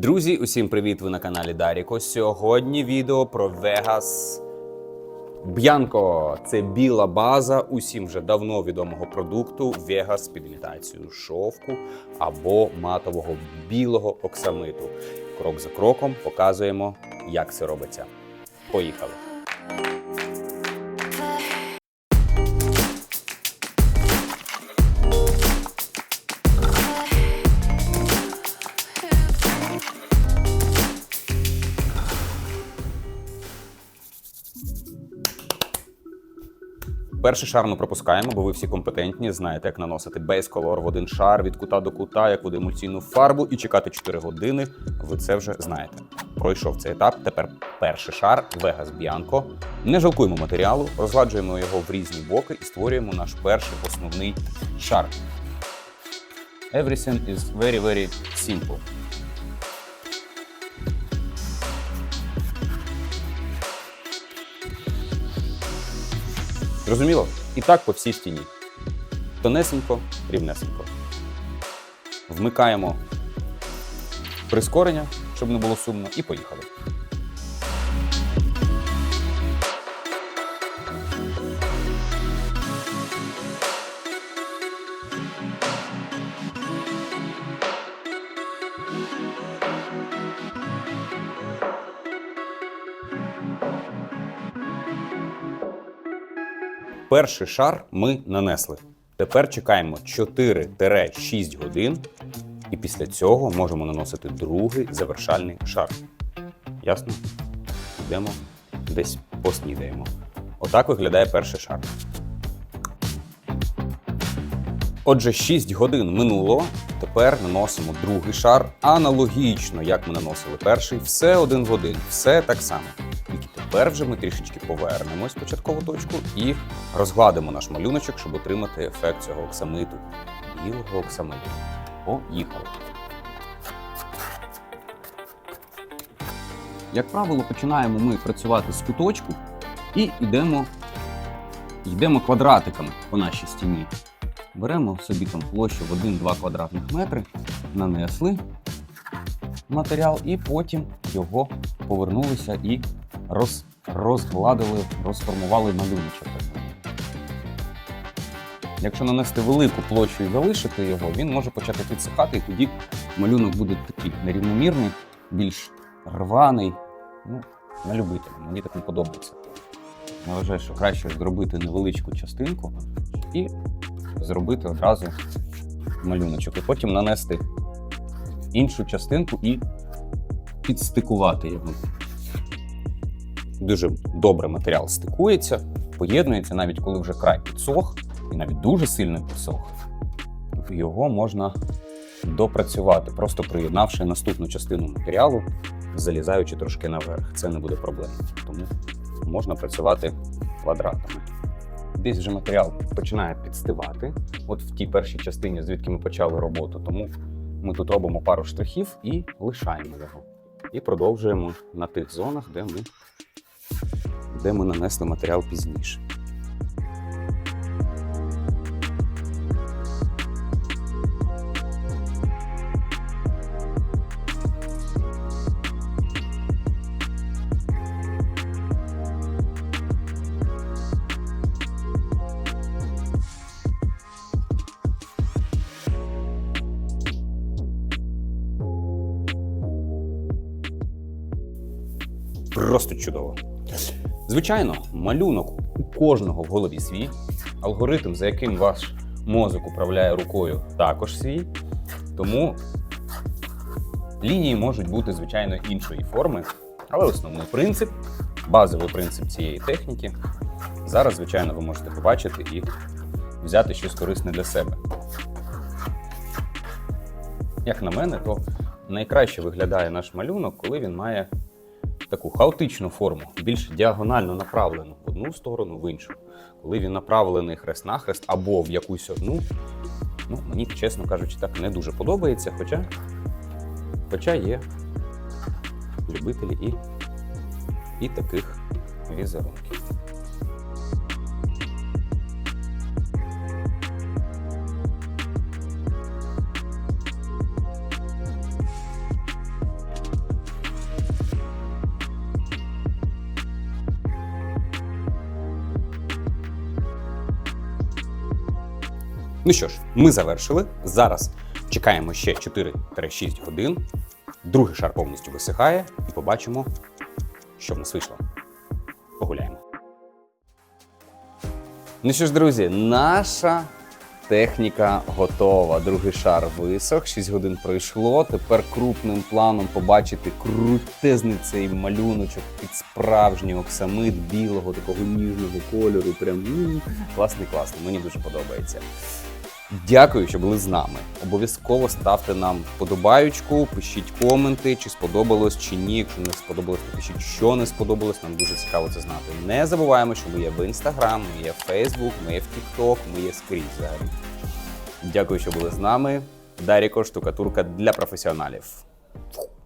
Друзі, усім привіт! Ви на каналі Даріко. Сьогодні відео про Vegas Б'янко. Це біла база усім вже давно відомого продукту Vegas під імітацію шовку або матового білого оксамиту. Крок за кроком показуємо, як це робиться. Поїхали! Перший шар ми пропускаємо, бо ви всі компетентні, знаєте, як наносити бейс-колор в один шар від кута до кута, як в емульсійну фарбу і чекати 4 години. Ви це вже знаєте. Пройшов цей етап. Тепер перший шар Vegas Bianco. Не жалкуємо матеріалу, розгладжуємо його в різні боки і створюємо наш перший основний шар. Everything is very, very simple. Зрозуміло? І так по всій стіні. Тонесенько, рівнесенько. Вмикаємо прискорення, щоб не було сумно, і поїхали. Перший шар ми нанесли. Тепер чекаємо 4-6 годин, і після цього можемо наносити другий завершальний шар. Ясно? Йдемо десь поснідаємо. Отак виглядає перший шар. Отже, 6 годин минуло. Тепер наносимо другий шар. Аналогічно, як ми наносили перший, все один в один, все так само. Тепер вже ми трішечки повернемось в початкову точку і розгладимо наш малюночок, щоб отримати ефект цього оксамиту. Білого оксамиту. Поїхали. Як правило, починаємо ми працювати з куточку і йдемо, йдемо квадратиками по нашій стіні. Беремо собі там площу в 1-2 квадратних метри, нанесли матеріал, і потім його повернулися і роз, розгладили, розформували малюночок. Якщо нанести велику площу і залишити його, він може почати підсихати, і тоді малюнок буде такий нерівномірний, більш рваний. Ну, на любителя, мені так не подобається. Я вважаю, що краще зробити невеличку частинку і зробити одразу малюночок. І потім нанести іншу частинку і підстикувати його. Дуже добре матеріал стикується, поєднується, навіть коли вже край підсох, і навіть дуже сильно підсох, його можна допрацювати, просто приєднавши наступну частину матеріалу, залізаючи трошки наверх. Це не буде проблем. Тому можна працювати квадратами. Десь вже матеріал починає підстивати, от в тій першій частині, звідки ми почали роботу. Тому ми тут робимо пару штрихів і лишаємо його. І продовжуємо на тих зонах, де ми де ми нанесли матеріал пізніше. Просто чудово. Звичайно, малюнок у кожного в голові свій, алгоритм, за яким ваш мозок управляє рукою, також свій. Тому лінії можуть бути, звичайно, іншої форми, але основний принцип, базовий принцип цієї техніки, зараз, звичайно, ви можете побачити і взяти щось корисне для себе. Як на мене, то найкраще виглядає наш малюнок, коли він має таку хаотичну форму, більш діагонально направлену в одну сторону, в іншу. Коли він направлений хрест-нахрест або в якусь одну, ну, мені, чесно кажучи, так не дуже подобається, хоча, хоча є любителі і, і таких візерунків. Ну що ж, ми завершили. Зараз чекаємо ще 4-6 годин. Другий шар повністю висихає і побачимо, що в нас вийшло. Погуляємо. Ну що ж, друзі, наша техніка готова. Другий шар висох, 6 годин пройшло. Тепер крупним планом побачити крутезний цей малюночок під справжній оксамит білого, такого ніжного кольору. Прям класний, класний. Мені дуже подобається. Дякую, що були з нами. Обов'язково ставте нам вподобаючку, пишіть коменти, чи сподобалось, чи ні. Якщо не сподобалось, то пишіть, що не сподобалось. Нам дуже цікаво це знати. Не забуваємо, що ми є в Інстаграм, ми є в Фейсбук, ми є в Тікток, ми є скрізь взагалі. Дякую, що були з нами. Даріко, штукатурка для професіоналів.